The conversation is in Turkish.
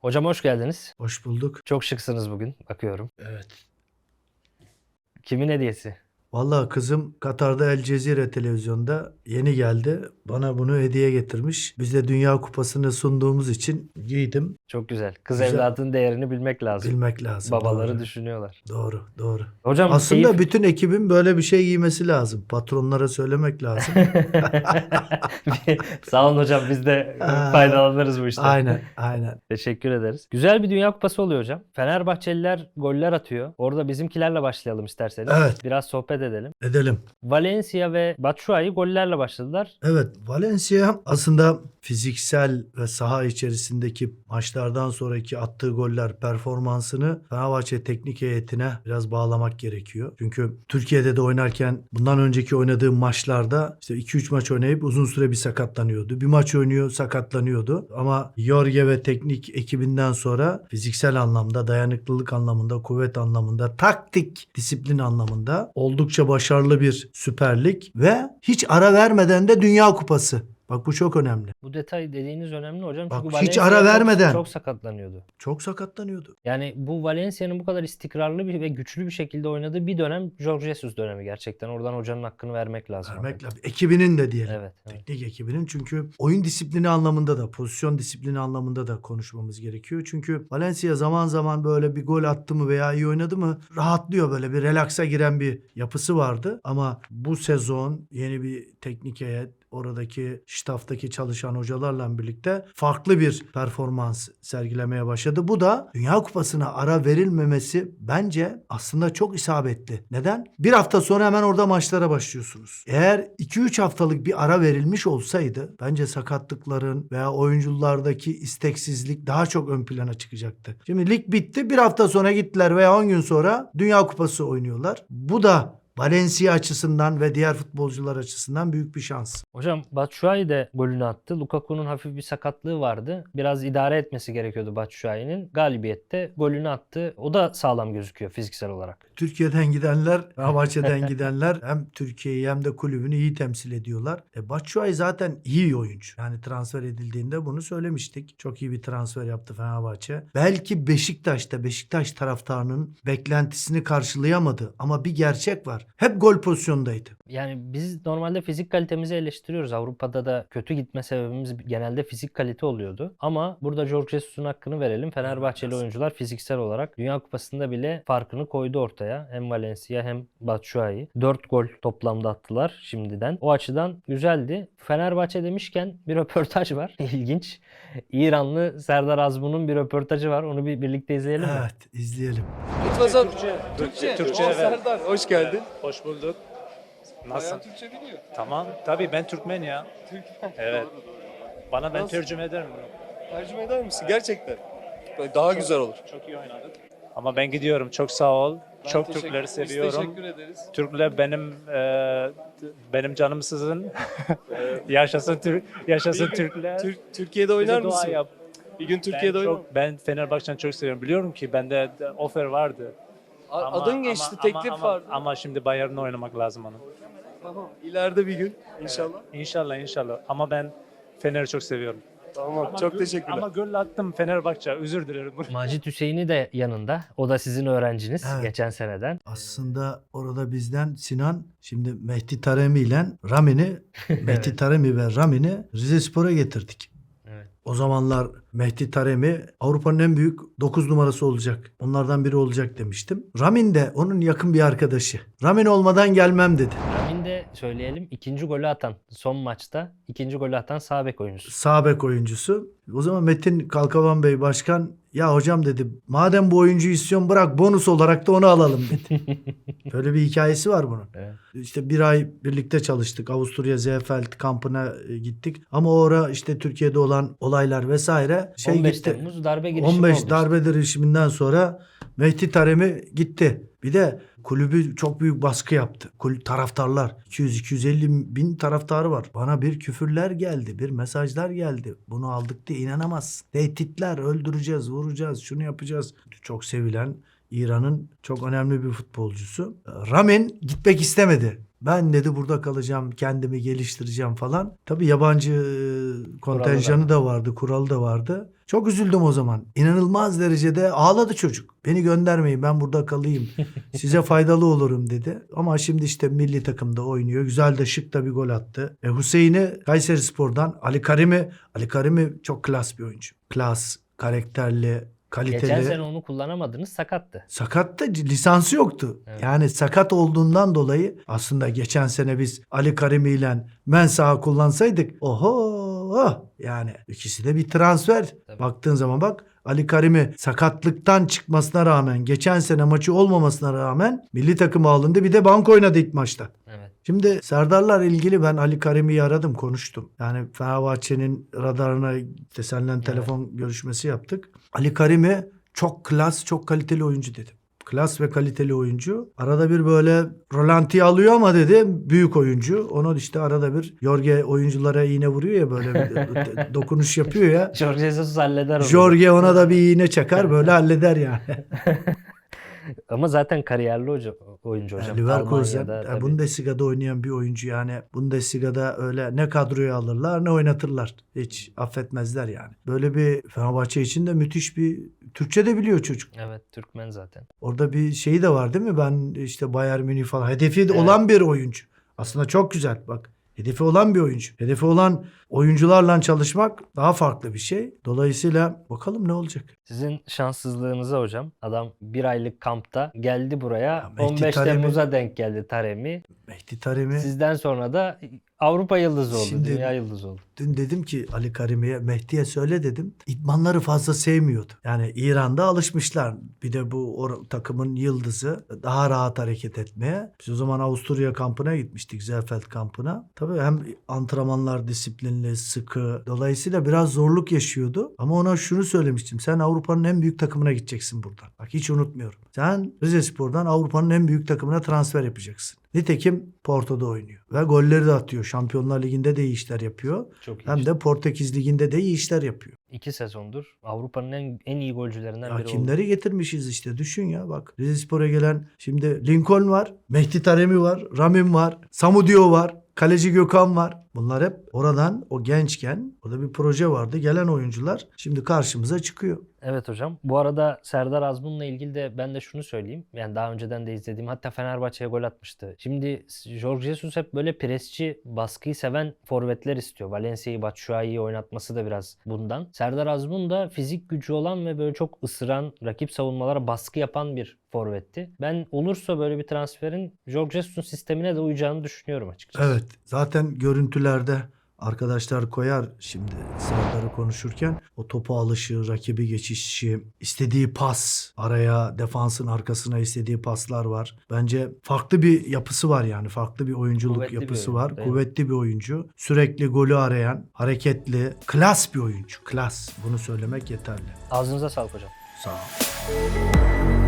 Hocam hoş geldiniz. Hoş bulduk. Çok şıksınız bugün bakıyorum. Evet. Kimin hediyesi? Vallahi kızım Katar'da El Cezire televizyonda yeni geldi. Bana bunu hediye getirmiş. Biz de Dünya Kupası'nı sunduğumuz için giydim. Çok güzel. Kız Güzel. evladın değerini bilmek lazım. Bilmek lazım. Babaları doğru. düşünüyorlar. Doğru, doğru. Hocam Aslında keyif- bütün ekibin böyle bir şey giymesi lazım. Patronlara söylemek lazım. Sağ olun hocam biz de faydalanırız bu işten. aynen, aynen. Teşekkür ederiz. Güzel bir Dünya Kupası oluyor hocam. Fenerbahçeliler goller atıyor. Orada bizimkilerle başlayalım isterseniz. Evet. Biraz sohbet edelim. Edelim. Valencia ve Batshuayi gollerle başladılar. Evet, Valencia aslında fiziksel ve saha içerisindeki maçlardan sonraki attığı goller performansını Fenerbahçe teknik heyetine biraz bağlamak gerekiyor. Çünkü Türkiye'de de oynarken bundan önceki oynadığı maçlarda işte 2-3 maç oynayıp uzun süre bir sakatlanıyordu. Bir maç oynuyor sakatlanıyordu. Ama Jorge ve teknik ekibinden sonra fiziksel anlamda, dayanıklılık anlamında, kuvvet anlamında, taktik disiplin anlamında oldukça başarılı bir Süper Lig ve hiç ara vermeden de Dünya Kupası. Bak bu çok önemli. Bu detay dediğiniz önemli hocam. Bak, Çünkü hiç Valencia ara çok- vermeden. Çok sakatlanıyordu. Çok sakatlanıyordu. Yani bu Valencia'nın bu kadar istikrarlı bir ve güçlü bir şekilde oynadığı bir dönem Jorge Jesus dönemi gerçekten. Oradan hocanın hakkını vermek lazım. Vermek lazım. Ekibinin de diyelim. Evet. evet. Teknik ekibinin çünkü oyun disiplini anlamında da pozisyon disiplini anlamında da konuşmamız gerekiyor. Çünkü Valencia zaman zaman böyle bir gol attı mı veya iyi oynadı mı rahatlıyor böyle bir relaksa giren bir yapısı vardı. Ama bu sezon yeni bir teknik heyet oradaki staftaki çalışan hocalarla birlikte farklı bir performans sergilemeye başladı. Bu da Dünya Kupası'na ara verilmemesi bence aslında çok isabetli. Neden? Bir hafta sonra hemen orada maçlara başlıyorsunuz. Eğer 2-3 haftalık bir ara verilmiş olsaydı bence sakatlıkların veya oyunculardaki isteksizlik daha çok ön plana çıkacaktı. Şimdi lig bitti. Bir hafta sonra gittiler veya 10 gün sonra Dünya Kupası oynuyorlar. Bu da Valencia açısından ve diğer futbolcular açısından büyük bir şans. Hocam Batshuayi de golünü attı. Lukaku'nun hafif bir sakatlığı vardı. Biraz idare etmesi gerekiyordu Batshuayi'nin. Galibiyette golünü attı. O da sağlam gözüküyor fiziksel olarak. Türkiye'den gidenler, Fenerbahçe'den gidenler hem Türkiye'yi hem de kulübünü iyi temsil ediyorlar. E Batshuayi zaten iyi bir oyuncu. Yani transfer edildiğinde bunu söylemiştik. Çok iyi bir transfer yaptı Fenerbahçe. Belki Beşiktaş'ta Beşiktaş taraftarının beklentisini karşılayamadı ama bir gerçek var. Hep gol pozisyondaydı. Yani biz normalde fizik kalitemizi eleştiriyoruz. Avrupa'da da kötü gitme sebebimiz genelde fizik kalite oluyordu. Ama burada Jorge Jesus'un hakkını verelim. Fenerbahçeli oyuncular fiziksel olarak Dünya Kupası'nda bile farkını koydu ortaya. Hem Valencia hem Batshuayi. 4 gol toplamda attılar şimdiden. O açıdan güzeldi. Fenerbahçe demişken bir röportaj var. İlginç. İranlı Serdar Azmun'un bir röportajı var. Onu bir birlikte izleyelim mi? Evet, izleyelim. Lütfen Türkçe. Türkçe. Türkçe, evet. Serdar hoş geldin. Hoş bulduk. Nasıl? Bayağı Türkçe biliyor. Tamam. Tabii ben Türkmen ya. Türkmen. Evet. Bana ben Nasıl? tercüme ederim bunu. Tercüme eder misin? Gerçekten. Böyle Daha güzel olur. Çok iyi oynadık. Ama ben gidiyorum. Çok sağ ol. Ben Çok teşekkür- Türkleri Biz seviyorum. teşekkür ederiz. Türkler benim e, benim canımsızın. yaşasın Türk yaşasın Bir gün Türkler. Tür- Türkiye'de Bize oynar dua mısın? yap. Bir gün Ben, Türkiye'de oynar çok, ben Fenerbahçe'ni çok seviyorum. Biliyorum ki bende de offer vardı. A- Ama- Adın geçti, ama- teklif ama, vardı. Ama, ama şimdi Bayern'de oynamak lazım onun. Tamam. İleride bir gün inşallah. İnşallah inşallah. Ama ben Fener'i çok seviyorum. Tamam. Ama Çok gol- teşekkürler. Ama gol attım Fenerbahçe. Özür dilerim. Macit Hüseyin'i de yanında. O da sizin öğrenciniz Evet. geçen seneden. Aslında orada bizden Sinan şimdi Mehdi Taremi ile Ramin'i Mehdi Taremi ve Ramin'i Rizespor'a getirdik. O zamanlar Mehdi Taremi Avrupa'nın en büyük 9 numarası olacak. Onlardan biri olacak demiştim. Ramin de onun yakın bir arkadaşı. Ramin olmadan gelmem dedi. De söyleyelim ikinci golü atan son maçta ikinci golü atan sağ bek oyuncusu. Sağ bek oyuncusu. O zaman Metin Kalkavan Bey başkan ya hocam dedi madem bu oyuncuyu istiyorsun bırak bonus olarak da onu alalım dedi. Böyle bir hikayesi var bunun. Evet. İşte bir ay birlikte çalıştık. Avusturya Seefeld kampına e, gittik. Ama o ara işte Türkiye'de olan olaylar vesaire şey 15 gitti. Temmuz darbe girişimi 15 oldu darbe girişiminden sonra Mehdi Taremi gitti. Bir de kulübü çok büyük baskı yaptı. Kulüp taraftarlar 200-250 bin taraftarı var. Bana bir küfürler geldi, bir mesajlar geldi. Bunu aldık diye inanamazsın. Tehditler, öldüreceğiz, vuracağız, şunu yapacağız. Çok sevilen İran'ın çok önemli bir futbolcusu. Ramin gitmek istemedi. Ben dedi burada kalacağım, kendimi geliştireceğim falan. Tabii yabancı e, kontenjanı da vardı, kuralı da vardı. Çok üzüldüm o zaman. İnanılmaz derecede ağladı çocuk. Beni göndermeyin ben burada kalayım. Size faydalı olurum dedi. Ama şimdi işte milli takımda oynuyor. Güzel de şık da bir gol attı. E Hüseyin'i Kayseri Spor'dan Ali Karim'i Ali Karim'i çok klas bir oyuncu. Klas, karakterli, kaliteli. Geçen sene onu kullanamadınız sakattı. Sakat da lisansı yoktu. Evet. Yani sakat olduğundan dolayı aslında geçen sene biz Ali Karimi ile Mensah'ı kullansaydık oho yani ikisi de bir transfer. Tabii. Baktığın zaman bak Ali Karimi sakatlıktan çıkmasına rağmen geçen sene maçı olmamasına rağmen milli takıma alındı bir de bank oynadı ilk maçta. Evet. Şimdi Serdar'la ilgili ben Ali Karimi'yi aradım konuştum. Yani Fenerbahçe'nin radarına işte seninle telefon görüşmesi yaptık. Ali Karimi çok klas, çok kaliteli oyuncu dedim. Klas ve kaliteli oyuncu. Arada bir böyle rolantiye alıyor ama dedi büyük oyuncu. Onu işte arada bir Jorge oyunculara iğne vuruyor ya böyle bir dokunuş yapıyor ya. Jorge Jesus halleder onu. Jorge ona da bir iğne çakar böyle halleder yani. Ama zaten kariyerli hoca, oyuncu hocam. Yani Leverkusen yani. Bundesliga'da oynayan bir oyuncu yani Bundesliga'da öyle ne kadroya alırlar ne oynatırlar. Hiç affetmezler yani. Böyle bir Fenerbahçe için de müthiş bir Türkçe de biliyor çocuk. Evet Türkmen zaten. Orada bir şeyi de var değil mi? Ben işte Bayern Münih falan hedefi de Evet. olan bir oyuncu. Aslında çok güzel bak. Hedefi olan bir oyuncu. Hedefi olan oyuncularla çalışmak daha farklı bir şey. Dolayısıyla bakalım ne olacak. Sizin şanssızlığınıza hocam. Adam bir aylık kampta geldi buraya. Mehdi 15 Taremi- Temmuz'a denk geldi Taremi. Mehdi Taremi Sizden sonra da Avrupa yıldızı oldu. Şimdi- Dünya yıldızı oldu. Dün dedim ki Ali Karimi'ye, Mehdi'ye söyle dedim. İdmanları fazla sevmiyordu. Yani İran'da alışmışlar. Bir de bu or- takımın yıldızı daha rahat hareket etmeye. Biz o zaman Avusturya kampına gitmiştik. Zefeld kampına. Tabii hem antrenmanlar disiplinli, sıkı. Dolayısıyla biraz zorluk yaşıyordu. Ama ona şunu söylemiştim. Sen Avrupa'nın en büyük takımına gideceksin buradan. Bak hiç unutmuyorum. Sen Rizespor'dan Avrupa'nın en büyük takımına transfer yapacaksın. Nitekim Porto'da oynuyor. Ve golleri de atıyor. Şampiyonlar Ligi'nde de iyi işler yapıyor. Çok iyi. Hem de Portekiz Ligi'nde de iyi işler yapıyor. İki sezondur Avrupa'nın en, en iyi golcülerinden Ya biri oldu. kimleri getirmişiz işte düşün ya bak. Rizespor'a gelen şimdi Lincoln var, Mehdi Taremi var, Ramim var, Samudio var, Kaleci Gökhan var. Bunlar hep oradan o gençken orada bir proje vardı. Gelen oyuncular şimdi karşımıza çıkıyor. Evet hocam. Bu arada Serdar Azmun'la ilgili de ben de şunu söyleyeyim. Yani daha önceden de izlediğim hatta Fenerbahçe'ye gol atmıştı. Şimdi Jorge Jesus hep böyle presçi, baskıyı seven forvetler istiyor. Valencia'yı, Batshuayi'yi oynatması da biraz bundan. Serdar Azmun da fizik gücü olan ve böyle çok ısıran, rakip savunmalara baskı yapan bir forvetti. Ben olursa böyle bir transferin Jorge Jesus'un sistemine de uyacağını düşünüyorum açıkçası. Evet zaten görüntülerde arkadaşlar koyar şimdi Serdar'ı konuşurken o topu alışı, rakibi geçişi, istediği pas, araya defansın arkasına istediği paslar var. Bence farklı bir yapısı var yani farklı bir oyunculuk Kuvvetli bir yapısı oyuncu, var. değil? Kuvvetli bir oyuncu. Sürekli golü arayan, hareketli, klas bir oyuncu. Klas. Bunu söylemek yeterli. Ağzınıza sağlık hocam. Sağ ol.